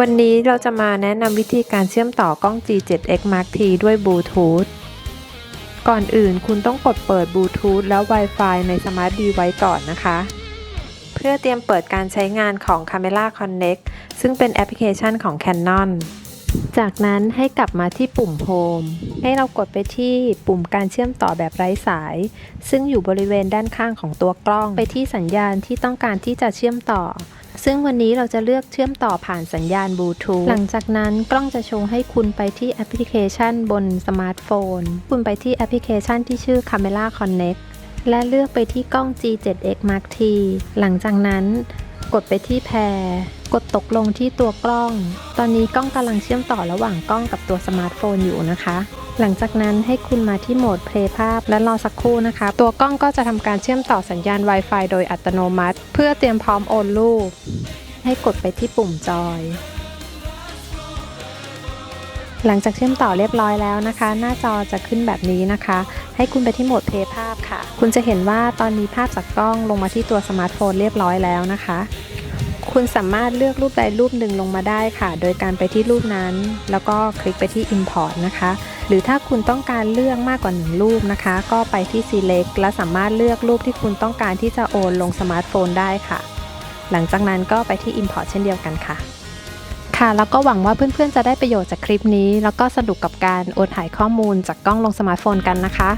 วันนี้เราจะมาแนะนำวิธีการเชื่อมต่อกล้อง G7X Mark T ด้วยบลูทูธ ก่อนอื่นคุณต้องกดเปิดบลูทูธแล้ว Wi-Fi ในสมาร์ทดีไว้ก่อนนะคะ เพื่อเตรียมเปิดการใช้งานของ Camera Connect ซึ่งเป็นแอปพลิเคชันของ Canon จากนั้นให้กลับมาที่ปุ่ม Home ให้เรากดไปที่ปุ่มการเชื่อมต่อแบบไร้สาย ซึ่งอยู่บริเวณด้านข้างของตัวกล้อง ไปที่สัญญาณที่ต้องการที่จะเชื่อมต่อ ซึ่งวันนี้เราจะเลือกเชื่อมต่อผ่านสัญญาณบลูทูธหลังจากนั้นกล้องจะโชว์ให้คุณไปที่แอปพลิเคชันบนสมาร์ทโฟน คุณไปที่แอปพลิเคชันที่ชื่อ Camera Connect และเลือกไปที่กล้อง G7X Mark T หลังจากนั้นกดไปที่แพร กดตกลงที่ตัวกล้อง ตอนนี้กล้องกำลังเชื่อมต่อระหว่างกล้องกับตัวสมาร์ทโฟนอยู่นะคะ หลังจากนั้นให้คุณมาที่โหมดเพลย์ภาพและรอสักครู่นะคะ ตัวกล้องก็จะทำการเชื่อมต่อสัญญาณ Wi-Fi โดยอัตโนมัติ เพื่อเตรียมพร้อมโอนรูป ให้กดไปที่ปุ่มจอย หลังจากเชื่อมต่อเรียบร้อยแล้วนะคะ หน้าจอจะขึ้นแบบนี้นะคะ ให้คุณไปที่โหมดเพลย์ภาพค่ะ คุณจะเห็นว่าตอนนี้ภาพจากกล้องลงมาที่ตัวสมาร์ทโฟนเรียบร้อยแล้วนะคะ คุณสามารถเลือกรูปใดรูปหนึ่งลงมาได้ค่ะ โดยการไปที่รูปนั้น แล้วก็คลิกไปที่ Import นะคะ หรือถ้าคุณต้องการเลือกมากกว่าหนึ่งรูปนะคะ ก็ไปที่ Select และสามารถเลือกรูปที่คุณต้องการที่จะโอนลงสมาร์ทโฟนได้ค่ะ หลังจากนั้นก็ไปที่ Import เช่นเดียวกันค่ะ ค่ะ แล้วก็หวังว่าเพื่อนๆจะได้ประโยชน์จากคลิปนี้ แล้วก็สนุกกับการโอนถ่ายข้อมูลจากกล้องลงสมาร์ทโฟนกันนะคะ